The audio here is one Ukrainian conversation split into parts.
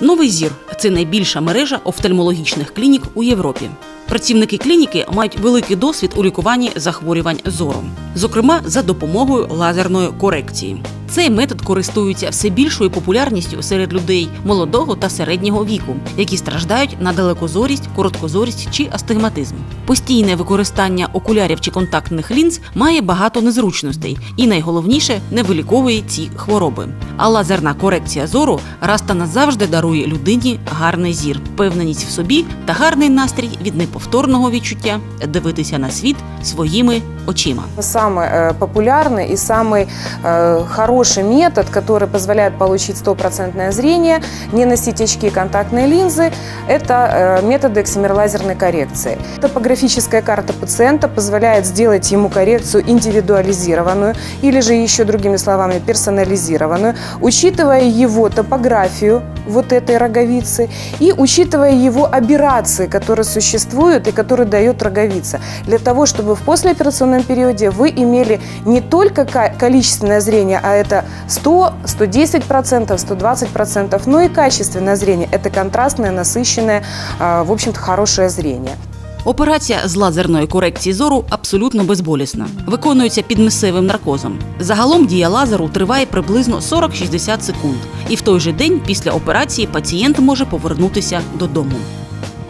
Новий зір це найбільша мережа офтальмологічних клінік у Європі. Працівники клініки мають великий досвід у лікуванні захворювань зору, зокрема за допомогою лазерної корекції. Цей метод користується все більшою популярністю серед людей молодого та середнього віку, які страждають на далекозорість, короткозорість чи астигматизм. Постійне використання окулярів чи контактних лінз має багато незручностей і найголовніше не виліковує ці хвороби. А лазерна корекція зору раз та назавжди дарує людині гарний зір, впевненість в собі та гарний настрій від неповторного відчуття дивитися на світ своїми очима. Самый э, популярный и самый э, хороший метод, который позволяет получить стопроцентное зрение, не носить очки и контактные линзы, это э, методы эксимерлазерной коррекции. Топографическая карта пациента позволяет сделать ему коррекцию индивидуализированную или же еще другими словами персонализированную, учитывая его топографию вот этой роговицы и учитывая его аберрации, которые существуют и которые дает роговица, для того, чтобы в послеоперационном периоде вы имели не только количественное зрение, а это 100, 110%, 120%, но и качественное зрение. Это контрастное, насыщенное, а, в общем-то, хорошее зрение. Операція з лазерної корекції зору абсолютно безболісна. Виконується під місцевим наркозом. Загалом дія лазеру триває приблизно 40-60 секунд, і в той же день після операції пацієнт може повернутися додому.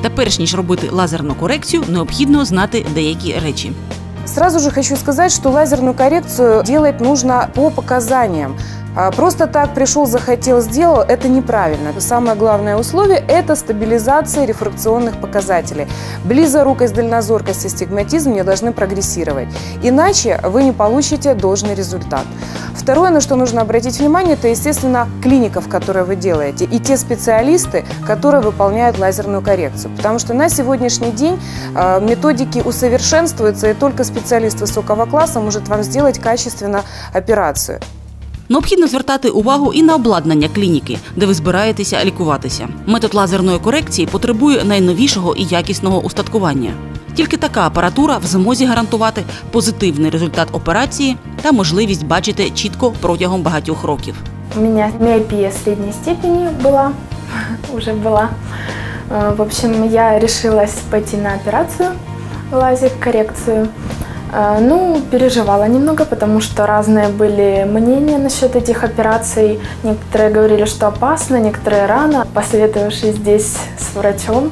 Та перш ніж робити лазерну корекцію, необхідно знати деякі речі. Сразу же хочу сказать, что лазерную коррекцию делать нужно по показаниям. А Просто так пришел, захотел, сделал – это неправильно. Самое главное условие – это стабилизация рефракционных показателей. Близорукость, дальнозоркость и стигматизм не должны прогрессировать. Иначе вы не получите должный результат. Второе, на что нужно обратить внимание, это, естественно, клиника, в которой вы делаете, и те специалисты, которые выполняют лазерную коррекцию. Потому что на сегодняшний день э, методики усовершенствуются, и только специалист высокого класса может вам сделать качественно операцию. Необхідно звертати увагу і на обладнання клініки, де ви збираєтеся лікуватися. Метод лазерної корекції потребує найновішого і якісного устаткування. Тільки така апаратура в змозі гарантувати позитивний результат операції та можливість бачити чітко протягом багатьох років. У меня миопия средней степени была, уже была. Э, В общем, я решилась пойти на операцию, лазер-коррекцию. Э, Ну, переживала немного, потому что разные были мнения насчет этих операций. Некоторые говорили, что опасно, некоторые рано. Посоветовавшись здесь с врачом,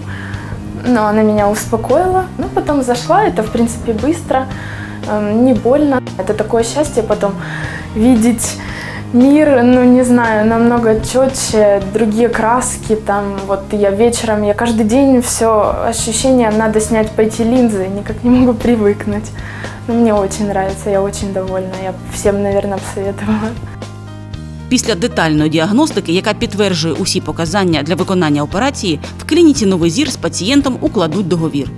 но она меня успокоила. Ну, потом зашла, это, в принципе, быстро, эм, не больно. Это такое счастье потом видеть мир, ну не знаю, намного четче, другие краски, там вот я вечером, я каждый день все ощущение, надо снять, пойти линзы, никак не могу привыкнуть. Но мне очень нравится, я очень довольна, я всем, наверное, посоветовала. Після детальної діагностики, яка підтверджує усі показання для виконання операції, в клініці новий зір з пацієнтом укладуть договір.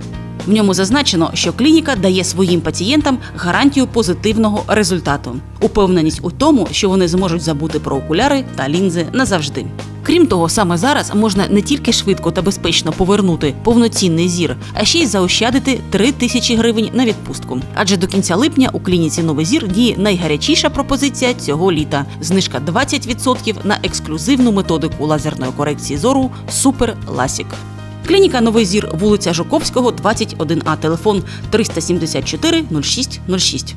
В ньому зазначено, що клініка дає своїм пацієнтам гарантію позитивного результату, упевненість у тому, що вони зможуть забути про окуляри та лінзи назавжди. Крім того, саме зараз можна не тільки швидко та безпечно повернути повноцінний зір, а ще й заощадити 3 тисячі гривень на відпустку. Адже до кінця липня у клініці Новий зір діє найгарячіша пропозиція цього літа знижка 20% на ексклюзивну методику лазерної корекції зору Супер Ласік. Клініка Новий зір, вулиця Жуковського, 21А, телефон 374 06 06.